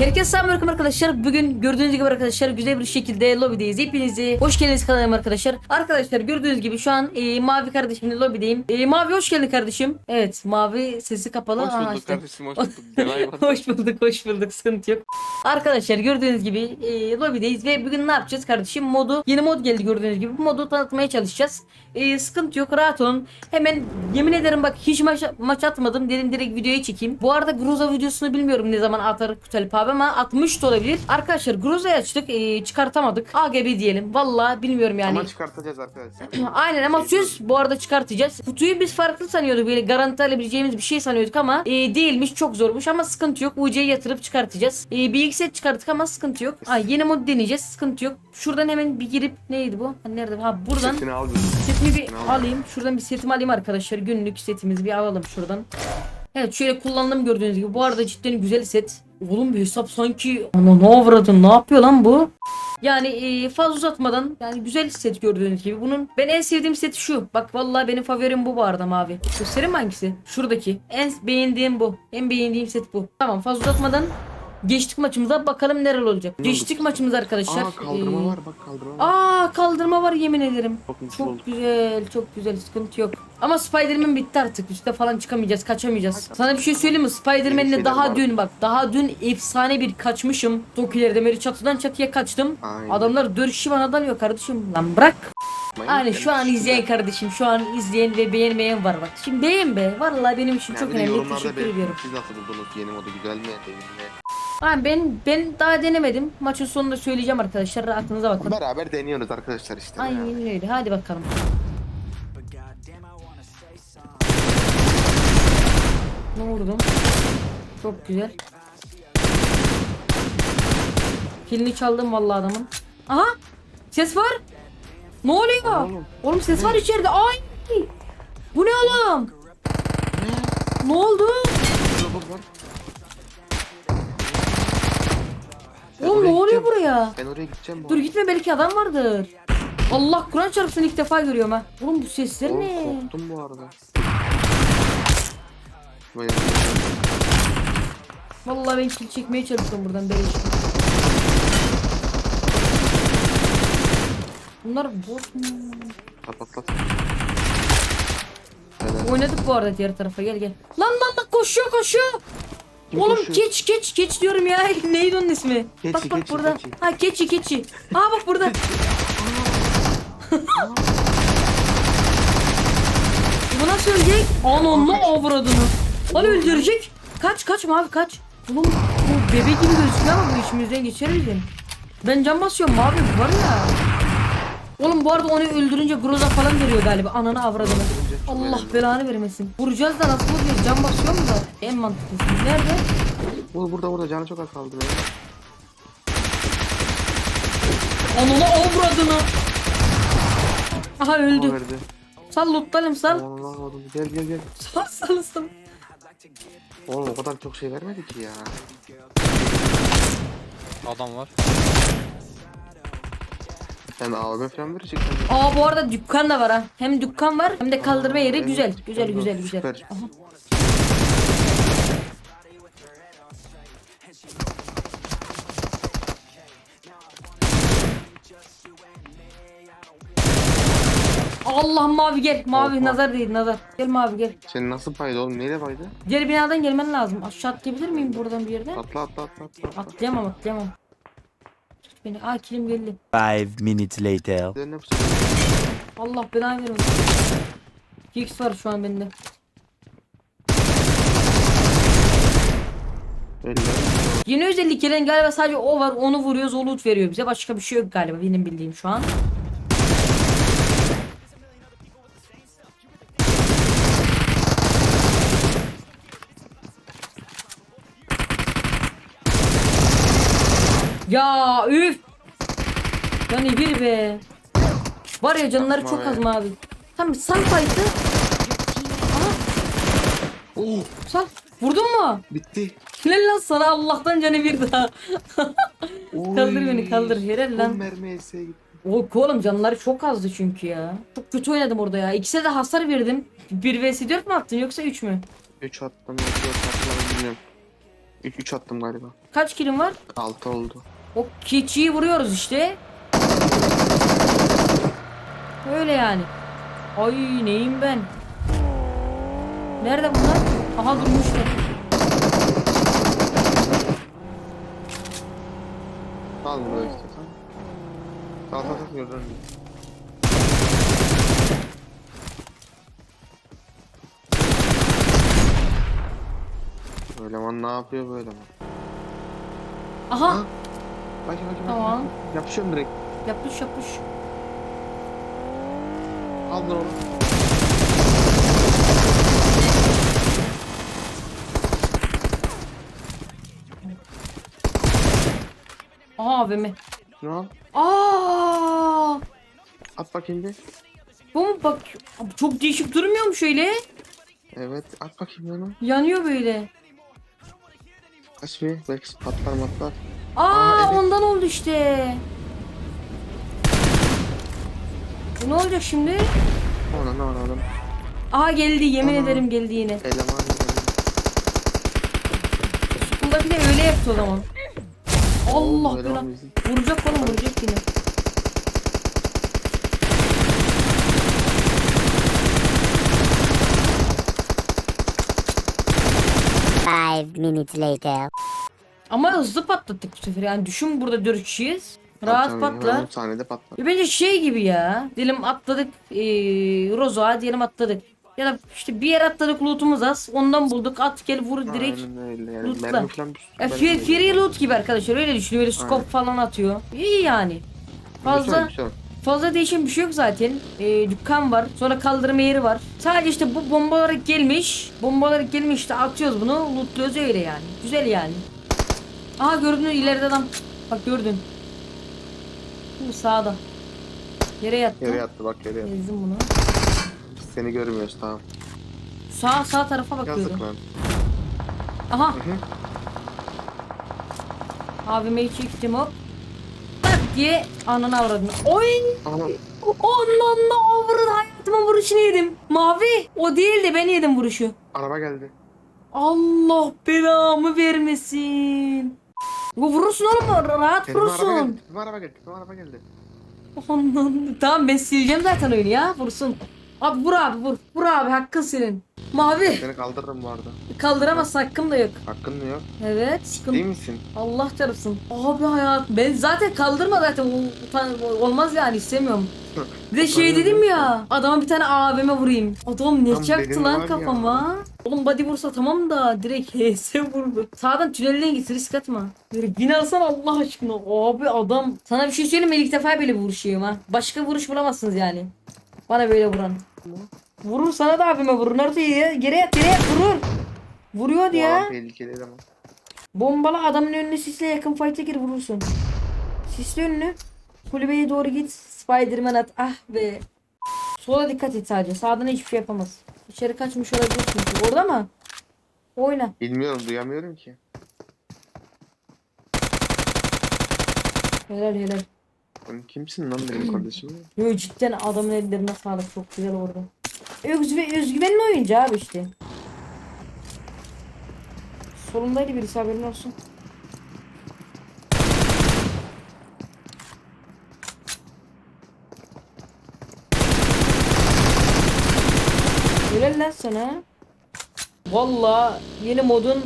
Herkese selamünaleyküm arkadaşlar. Bugün gördüğünüz gibi arkadaşlar güzel bir şekilde lobideyiz. Hepinizi hoş geldiniz kanalıma arkadaşlar. Arkadaşlar gördüğünüz gibi şu an e, Mavi kardeşimle lobideyim. E, Mavi hoş geldin kardeşim. Evet Mavi sesi kapalı. Hoş Aha, bulduk işte. kardeşim hoş bulduk. Hoş bulduk hoş bulduk sıkıntı yok. Arkadaşlar gördüğünüz gibi e, lobideyiz ve bugün ne yapacağız kardeşim? Modu yeni mod geldi gördüğünüz gibi. Bu modu tanıtmaya çalışacağız. E, sıkıntı yok rahat olun. Hemen yemin ederim bak hiç maç, maç atmadım. Dedim direkt videoya çekeyim. Bu arada Groza videosunu bilmiyorum ne zaman atar Kutalip abi ama atmış da olabilir. Arkadaşlar Groza'yı açtık e, çıkartamadık. AGB diyelim. Vallahi bilmiyorum yani. Ama çıkartacağız arkadaşlar. Aynen ama söz bu arada çıkartacağız. Kutuyu biz farklı sanıyorduk böyle garanti alabileceğimiz bir şey sanıyorduk ama e, değilmiş çok zormuş ama sıkıntı yok. UC'ye yatırıp çıkartacağız. E, bir set çıkarttık ama sıkıntı yok. Ay yeni mod deneyeceğiz sıkıntı yok. Şuradan hemen bir girip neydi bu? Ha, nerede? Ha buradan Setini al. bir Setini al. alayım. Şuradan bir setimi alayım arkadaşlar. Günlük setimizi bir alalım şuradan. Evet şöyle kullandım gördüğünüz gibi. Bu arada cidden güzel set. Oğlum bir hesap sanki ana ne avradın ne yapıyor lan bu? Yani e, fazla uzatmadan yani güzel set gördüğünüz gibi. Bunun ben en sevdiğim set şu. Bak vallahi benim favorim bu bu arada mavi. Göstereyim mi hangisi? Şuradaki. En beğendiğim bu. En beğendiğim set bu. Tamam fazla uzatmadan geçtik maçımıza bakalım neler olacak. Ne oldu? Geçtik maçımıza arkadaşlar. Aa kaldırma Ee, var bak kaldırma var. Aa kaldırma var yemin ederim. Çok Çok güzel, çok güzel. Sıkıntı yok. Ama Spider-Man bitti artık. Üste falan çıkamayacağız, kaçamayacağız. Sana bir şey söyleyeyim mi? Yeni Spider-Man'le şeyler daha var. dün bak, daha dün efsane bir kaçmışım. Tokiler'de beri çatıdan çatıya kaçtım. Aynen. Adamlar dört bana dalıyor kardeşim. Lan bırak. Yani şu an izleyen kardeşim, şu an izleyen ve beğenmeyen var bak. Şimdi beğen be. Vallahi benim için çok önemli. Teşekkür ediyorum. Siz nasıl buldunuz? Yeni modu güzel mi? Değil mi? Ben ben daha denemedim. Maçın sonunda söyleyeceğim arkadaşlar. Aklınıza bakın. Beraber deniyoruz arkadaşlar işte. Aynen öyle. Hadi bakalım. Ne vurdum? Çok güzel. Kilini çaldım vallahi adamın. Aha! Ses var. Ne oluyor? Oğlum. Oğlum ses var içeride. Ay! Bu ne oğlum? Ne oldu? Var. Ben Oğlum ne oluyor buraya? Ben oraya gideceğim bu Dur gitme belki adam vardır. Allah Kur'an çarpsın ilk defa görüyorum ha. Oğlum bu sesler Oğlum ne? korktum bu arada. Vallahi ben kill çekmeye çalışıyorum buradan böyle işte. Bunlar bot mu? Pat pat. Helal. Oynadık bu arada diğer tarafa gel gel. Lan lan lan koşuyor koşuyor. Kim Oğlum koşuyor? keç keç keç diyorum ya. Neydi onun ismi? Keçi, bak bak keçi, burada. keçi. Ha keçi keçi. Ha bak burada. Bu nasıl ölecek? Anonlu avradını. Lan öldürecek. Kaç kaç mavi kaç. Oğlum bu bebek gibi gözüküyor ama bu içimizden geçer bizim. Ben can basıyorum mavi var ya. Oğlum bu arada onu öldürünce groza falan veriyor galiba. Ananı avradını. Allah belanı vermesin. Vuracağız da nasıl vuracağız? Can basıyor mu da? En mantıklısı. Nerede? Bu burada burada canı çok az kaldı. be. Ananı avradını. Aha öldü. Sal lootlayalım sal. Aman Allah'ım gel gel gel. Sal sal sal. Oğlum o kadar çok şey vermedi ki ya. Adam var. Sen AVM falan verecek. Aa bu arada dükkan da var ha. Hem dükkan var hem de kaldırma yeri güzel. Güzel güzel güzel. süper. Aha. Allah mavi gel. Mavi Hoppa. nazar değil nazar. Gel mavi gel. Senin nasıl paydı oğlum? Neyle paydı? Diğer binadan gelmen lazım. Aşağı atlayabilir miyim buradan bir yerden? Atla atla atla atla. atla. Atlayamam atlayamam. Tut beni. Aa kilim geldi. Five minutes later. Üzerine bu sefer. Allah belanı vermesin. X var şu an bende. Öyle. Yeni özellik gelen galiba sadece o var. Onu vuruyoruz. O loot veriyor bize. Başka bir şey yok galiba benim bildiğim şu an. Ya üf. Yani bir be. Var ya canları Yapma çok be. az mavi. Tamam sal fight'ı. Oo sal. Vurdun mu? bitti. Helal lan sana Allah'tan canı bir daha. Kaldır beni, kaldır. Helal lan. gitti. O oğlum canları çok azdı çünkü ya. Çok kötü oynadım orada ya. İkisine de hasar verdim. 1 vs 4 mü attın yoksa 3 mü? 3 attım. 4 attım bilmiyorum. 3 3 attım galiba. Kaç kilim var? 6 oldu. O keçiyi vuruyoruz işte. Öyle yani. Ay neyim ben? Nerede bunlar? Aha durmuşlar. Al bunu istiyorsan. Al al al gördün. Böyle man ne yapıyor böyle man? Aha Ha? Bak bak bak. Tamam. Yapışıyorum direkt. yapış yapış. Al bunu. Aha AVM. Al. Aa! At bakayım bir. Bu mu bak çok değişik durmuyor mu şöyle? Evet at bakayım onu. Yanıyor böyle. Aç bir. Belki patlar matlar. Aa, Aa, evet. ondan oldu işte. Bu ne olacak şimdi? Ona ne alalım. Aha geldi yemin Aa. ederim geldi yine. Eleman. Buradaki de öyle yaptı o zaman. Allah bizi- Vuracak oğlum vuracak yine. Five minutes later. Ama hızlı patlattık bu sefer. Yani düşün burada 4 kişiyiz. Rahat Tabii, patlar. 10 saniyede patlar. Ya bence şey gibi ya. Diyelim atladık ee, Rozo'a diyelim atladık. Ya da işte bir yer atladık lootumuz az. Ondan bulduk at gel vur direkt. Aynen öyle yani. lootla. Mermi falan bir Ya mermi loot gibi arkadaşlar öyle düşünün. Böyle scope Aynen. falan atıyor. İyi yani. Fazla Güzel, güzel. fazla değişen bir şey yok zaten. Ee, dükkan var. Sonra kaldırma yeri var. Sadece işte bu bomba olarak gelmiş. Bomba olarak gelmiş işte atıyoruz bunu. Lootluyoruz öyle yani. Güzel yani. Aha gördün mü ileride adam. Bak gördün. Bu sağda. Yere yattı. Yere yattı bak yere yattı. Ezdim bunu. Seni görmüyoruz tamam. Sağ sağ tarafa bakıyordum. Yazık lan. Aha. Hı hı. Abime çektim hop. Tak diye ananı avradını. Oy! Ama Ananı avradını hayatımın vuruşunu yedim. Mavi. O değil de ben yedim vuruşu. araba geldi. Allah belamı vermesin. Vurursun oğlum rahat Benim araba vurursun. geldi. Benim araba geldi. Benim araba geldi. Aman tamam ben sileceğim zaten oyunu ya vursun. Abi vur abi vur. Vur abi hakkın senin. Mavi. Seni kaldırırım bu arada. Kaldıramazsın hakkım da yok. Hakkın mı yok? Evet. Değil Sıkıntı. misin? Allah çarpsın. Abi hayat. Ben zaten kaldırma zaten. Utan- Olmaz yani istemiyorum. Bir de şey dedim ya. Adama bir tane AVM vurayım. Adam ne Tam çaktı benim lan var kafama. Oğlum body vursa tamam da direkt HS vurdu. Sağdan tünelden git risk atma. Bin alsan Allah aşkına. Abi adam. Sana bir şey söyleyeyim mi? İlk defa böyle vuruş yiyorum ha. Başka vuruş bulamazsınız yani. Bana böyle vuran. Vurur sana da abime vurur. Nerede ya? Geri yat geri yat vurur. Vuruyor adam tehlikeli eleman. Bombalı adamın önüne sisle yakın fight'e gir vurursun. Sisle önünü. Kulübeye doğru git. Spiderman at. Ah be. Sola dikkat et sadece. Sağdan hiçbir şey yapamaz. İçeri kaçmış olabilir çünkü. Orada mı? Oyna. Bilmiyorum duyamıyorum ki. Helal helal. Sen kimsin lan benim kardeşim? Yo cidden adamın ellerine sağlık. Çok güzel orada. Özgüven, özgüvenli oyuncu abi işte. Solundaydı birisi haberin olsun. Lan sana. Valla yeni modun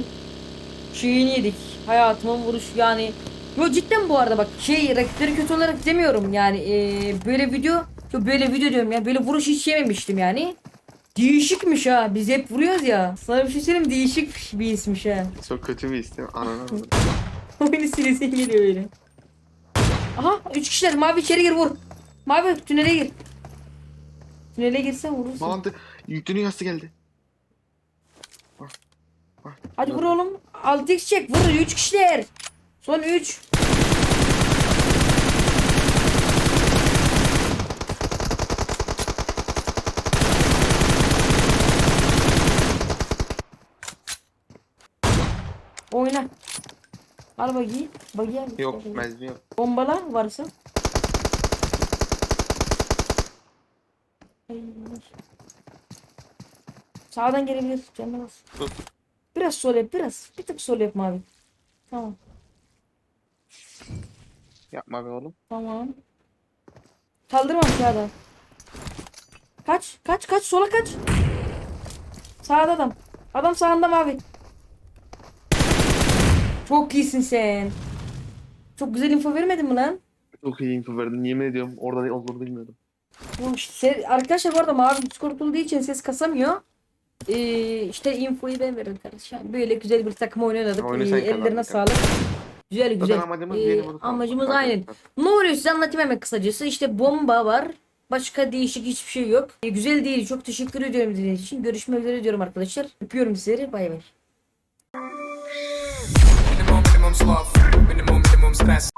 şeyini yedik. Hayatımın vuruş yani. Yo cidden bu arada bak şey rakipleri kötü olarak demiyorum yani eee, böyle video yo böyle video diyorum ya böyle vuruş hiç yememiştim yani. Değişikmiş ha biz hep vuruyoruz ya. Sana bir şey söyleyeyim değişik bir ismiş ha. Çok kötü bir isim. Ananı avradım. Oyunu silesin geliyor öyle. Aha 3 kişiler mavi içeri gir vur. Mavi tünele gir. Tünele girsen vurursun. Bağlantı. Yük dünyası geldi. Hadi vur oğlum. 6x çek vur 3 kişiler. Son 3. Oyna. Al bagi. Bagi al. Yok mezmi yok. Bombala varsa. Ay. Sağdan gelebilir. Dur. Bir biraz sol yap biraz. Bir tık sol yap mavi. Tamam. Yapma be oğlum. Tamam. Kaldırmam kağıda. Kaç kaç kaç sola kaç. Sağda adam. Adam sağında mavi. Çok iyisin sen. Çok güzel info vermedin mi lan? Çok iyi info verdin. Yemin ediyorum orada ne olduğunu bilmiyordum. Bu işte, arkadaşlar bu arada mavi Discord olduğu için ses kasamıyor. Ee, işte infoyu ben veririm kardeşim. Böyle güzel bir takım oynadık. Oyunu Ee, sen ellerine kazandın. sağlık. Güzel güzel. Amacımız Ee, amacımız aynen. Ne oluyor size anlatayım hemen kısacası. İşte bomba var. Başka değişik hiçbir şey yok. Ee, güzel değil. Çok teşekkür ediyorum dinlediğiniz için. Görüşmek üzere diyorum arkadaşlar. Öpüyorum sizleri. Bay bay. Minimum, minimum sloth. Minimum, minimum stress.